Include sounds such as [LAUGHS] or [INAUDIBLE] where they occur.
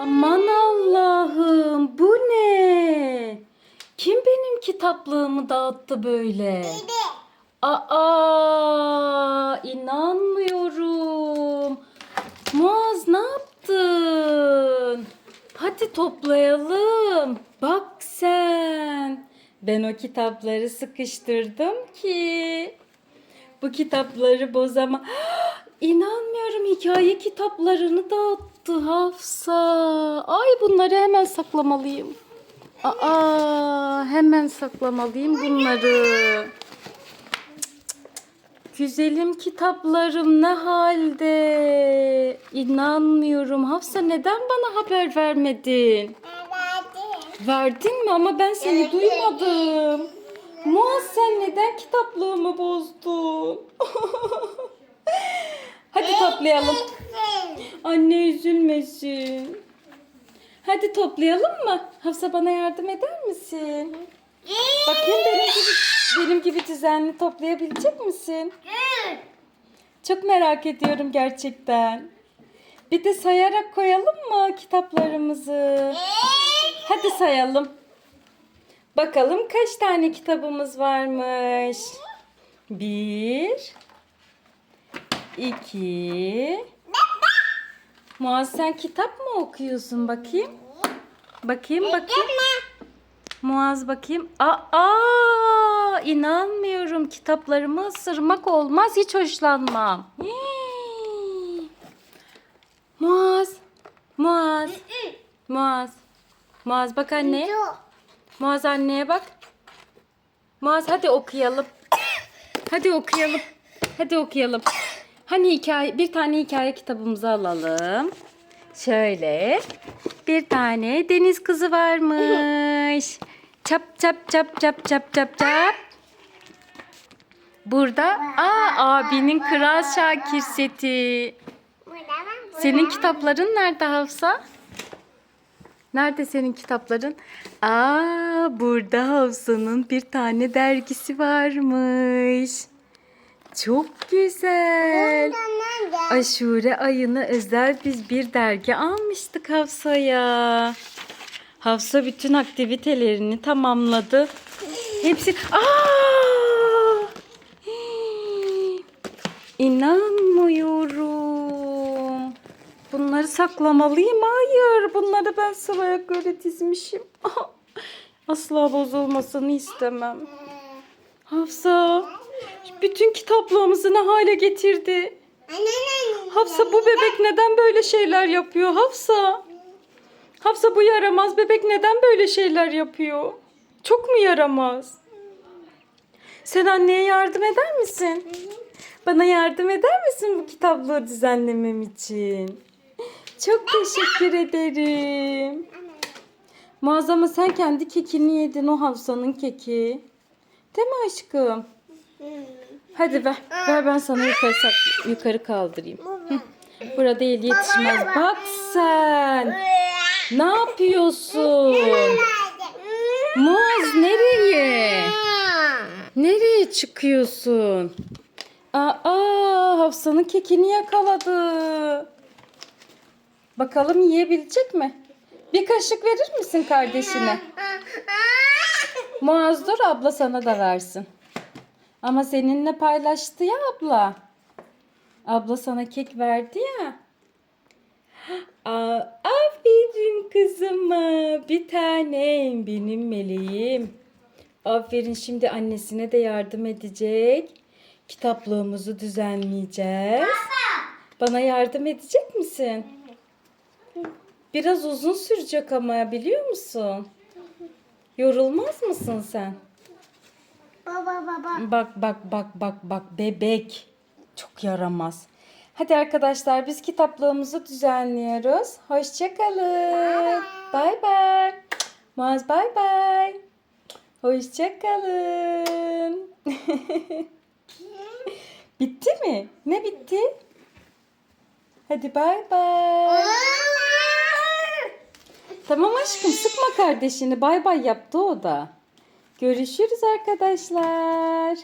Aman Allah'ım bu ne? Kim benim kitaplığımı dağıttı böyle? Aa inanmıyorum. Muaz ne yaptın? Hadi toplayalım. Bak sen. Ben o kitapları sıkıştırdım ki. Bu kitapları bozama. İnanmıyorum hikaye kitaplarını dağıttı Hafsa. Ay bunları hemen saklamalıyım. Aa hemen saklamalıyım bunları. Güzelim kitaplarım ne halde? İnanmıyorum. Hafsa neden bana haber vermedin? Verdin mi ama ben seni duymadım. Muaz sen neden kitaplığımı bozdun? [LAUGHS] Toplayalım. Anne üzülmesin. Hadi toplayalım mı? Hafsa bana yardım eder misin? Bakayım benim gibi, benim gibi düzenli toplayabilecek misin? Çok merak ediyorum gerçekten. Bir de sayarak koyalım mı kitaplarımızı? Hadi sayalım. Bakalım kaç tane kitabımız varmış. Bir. İki. Muaz sen kitap mı okuyorsun bakayım? Bakayım bakayım. Muaz bakayım. Aa, inanmıyorum. Kitaplarımı ısırmak olmaz. Hiç hoşlanmam. Hii. Muaz. Muaz. Muaz. Muaz bak anne. Muaz anneye bak. Muaz hadi okuyalım. Hadi okuyalım. Hadi okuyalım. Hani hikaye bir tane hikaye kitabımızı alalım. Şöyle. Bir tane deniz kızı varmış. Çap çap çap çap çap çap çap. Burada aa abinin Kral Şakir seti. Senin kitapların nerede Hafsa? Nerede senin kitapların? Aa, burada Hafsa'nın bir tane dergisi varmış. Çok güzel. Aşure ayına özel biz bir dergi almıştık Hafsa'ya. Hafsa bütün aktivitelerini tamamladı. Hepsi... Aa! İnanmıyorum. Bunları saklamalıyım. Hayır. Bunları ben sıraya göre dizmişim. [LAUGHS] Asla bozulmasını istemem. Hafsa. Bütün kitaplığımızı ne hale getirdi? Hafsa bu bebek neden böyle şeyler yapıyor? Hafsa. Hafsa bu yaramaz bebek neden böyle şeyler yapıyor? Çok mu yaramaz? Sen anneye yardım eder misin? Bana yardım eder misin bu kitaplığı düzenlemem için? Çok teşekkür ederim. Muazzama sen kendi kekini yedin o Hafsa'nın keki. Değil mi aşkım? Hadi ver. Ver ben sana yukarı, sak- yukarı kaldırayım. Hı. Burada el yetişmez. Bak sen. Ne yapıyorsun? Muaz nereye? Nereye çıkıyorsun? Aa, Hafsa'nın kekini yakaladı. Bakalım yiyebilecek mi? Bir kaşık verir misin kardeşine? Muaz dur abla sana da versin. Ama seninle paylaştı ya abla. Abla sana kek verdi ya. Aa, aferin kızıma. Bir tanem benim meleğim. Aferin şimdi annesine de yardım edecek. Kitaplığımızı düzenleyeceğiz. Bana yardım edecek misin? Biraz uzun sürecek ama biliyor musun? Yorulmaz mısın sen? Baba baba. Bak bak bak bak bak bebek. Çok yaramaz. Hadi arkadaşlar biz kitaplığımızı düzenliyoruz. Hoşçakalın. Bay bay. Muaz bay bay. Hoşçakalın. [LAUGHS] bitti mi? Ne bitti? Hadi bay bay. Tamam aşkım sıkma kardeşini. Bay bay yaptı o da. Görüşürüz arkadaşlar.